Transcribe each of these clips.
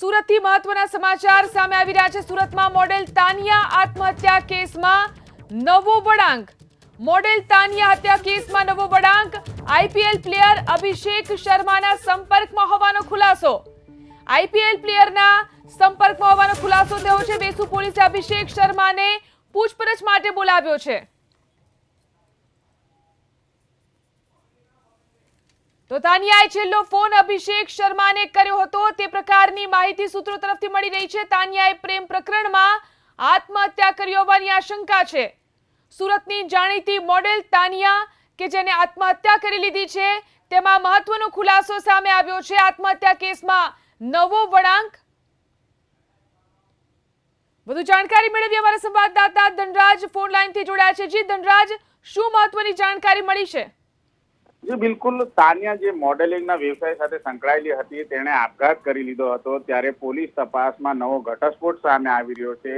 સુરતથી મહત્વના સમાચાર સામે આવી રહ્યા છે. સુરતમાં મોડેલ તાનિયા આત્મહત્યા કેસમાં નવો વળાંક. મોડેલ તાનિયા હત્યા કેસમાં નવો વળાંક. આઈપીએલ પ્લેયર અભિષેક શર્માના સંપર્કમાં હોવાનો ખુલાસો. આઈપીએલ પ્લેયરના સંપર્કમાં હોવાનો ખુલાસો થયો છે. બેસુ પોલીસે અભિષેક શર્માને પૂછપરછ માટે બોલાવ્યો છે. તો તાનિયાએ છેલ્લો ફોન અભિષેક શર્માને કર્યો હતો. તે પ્રકારની માહિતી સૂત્રો તરફથી મળી રહી છે. તાનિયાએ પ્રેમ પ્રકરણમાં આત્મહત્યા કરી હોવાની આશંકા છે. સુરતની જાણીતી મોડેલ તાનિયા કે જેને આત્મહત્યા કરી લીધી છે, તેમાં મહત્વનો ખુલાસો સામે આવ્યો છે. આત્મહત્યા કેસમાં નવો વળાંક. વધુ જાણકારી મેળવી અમારા સંવાદદાતા ધનરાજ ફોન લાઈનથી જોડાયા છે. જી ધનરાજ, શું મહત્વની જાણકારી મળી છે? જી, બિલકુલ. તાનિયા જે મોડેલિંગના વ્યવસાય સાથે સંકળાયેલી હતી, તેણે આપઘાત કરી લીધો હતો, ત્યારે પોલીસ તપાસમાં નવો ઘટસ્ફોટ સામે આવી રહ્યો છે.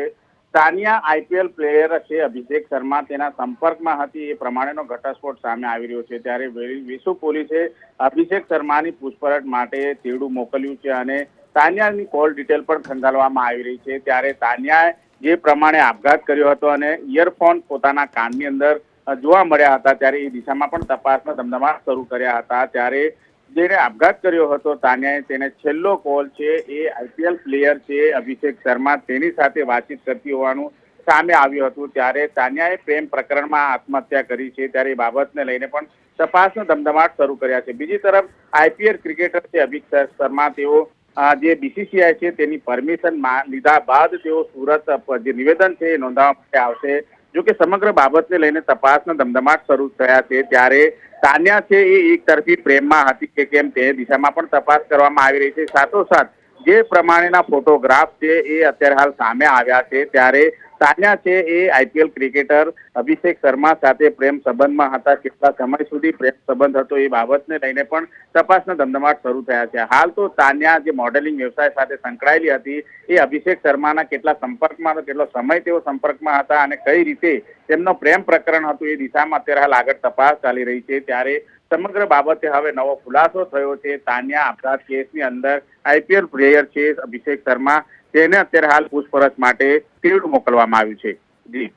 તાનિયા આઈપીએલ પ્લેયર છે અભિષેક શર્મા. તેના સંપર્કમાં હતી, એ પ્રમાણેનો ઘટસ્ફોટ સામે આવી રહ્યો છે. ત્યારે વિસુ પોલીસે અભિષેક શર્માની પૂછપરછ માટે તેડું મોકલ્યું છે અને તાનિયાની કોલ ડિટેલ પણ ખંગાલવામાં આવી રહી છે. ત્યારે તાનિયાએ જે પ્રમાણે આપઘાત કર્યો હતો અને ઇયરફોન પોતાના કાનની અંદર જોવા મળ્યા હતા ત્યારે એ દિશામાં પણ તપાસના ધમધમાટ શરૂ કર્યા હતા. ત્યારે જેને આપઘાત કર્યો હતો, તાન્યાએ તેને છેલ્લો કોલ છે, એ આઈપીએલ પ્લેયર છે અભિષેક શર્મા, તેની સાથે વાતચીત કરતી હોવાનું સામે આવ્યું હતું. ત્યારે તાન્યાએ પ્રેમ પ્રકરણમાં આત્મહત્યા કરી છે, ત્યારે એ બાબતને લઈને પણ તપાસનો ધમધમાટ શરૂ કર્યા છે. બીજી તરફ, આઈપીએલ ક્રિકેટર છે અભિષેક શર્મા, તેઓ જે બીસીસીઆઈ છે, તેની પરમિશન લીધા બાદ તેઓ સુરત જે નિવેદન છે એ નોંધાવવા માટે આવશે. જો કે સમગ્ર બાબતને લઈને તપાસના ધમધમાટ શરૂ થયા છે, ત્યારે તાન્યા છે એ એક તરફી પ્રેમમાં હતી કે કેમ તે દિશામાં પણ તપાસ કરવામાં આવી રહી છે. સાથોસાથ જે પ્રમાણેના ફોટોગ્રાફ છે એ અત્યારે હાલ સામે આવ્યા છે, ત્યારે તાન્યા છે એ આઈપીએલ ક્રિકેટર અભિષેક શર્મા સાથે પ્રેમ સંબંધમાં હતા. કેટલા સમય સુધી પ્રેમ સંબંધ હતો એ બાબતને લઈને પણ તપાસના ધમધમાટ શરૂ થયા છે. હાલ તો તાન્યા જે મોડેલિંગ વ્યવસાય સાથે સંકળાયેલી હતી એ અભિષેક શર્માના કેટલા સંપર્કમાં કેટલો સમય તેઓ સંપર્કમાં હતા અને કઈ રીતે તેમનો પ્રેમ પ્રકરણ હતું એ દિશામાં અત્યારે હાલ આગળ તપાસ ચાલી રહી છે. ત્યારે સમગ્ર બાબતે હવે નવો ખુલાસો થયો છે. તાન્યા આપઘાત કેસની અંદર આઈપીએલ પ્લેયર છે અભિષેક શર્મા. તેને અત્યારે હાલ પૂછપરછ માટે તીડ મોકલવામાં આવ્યું છે. જી.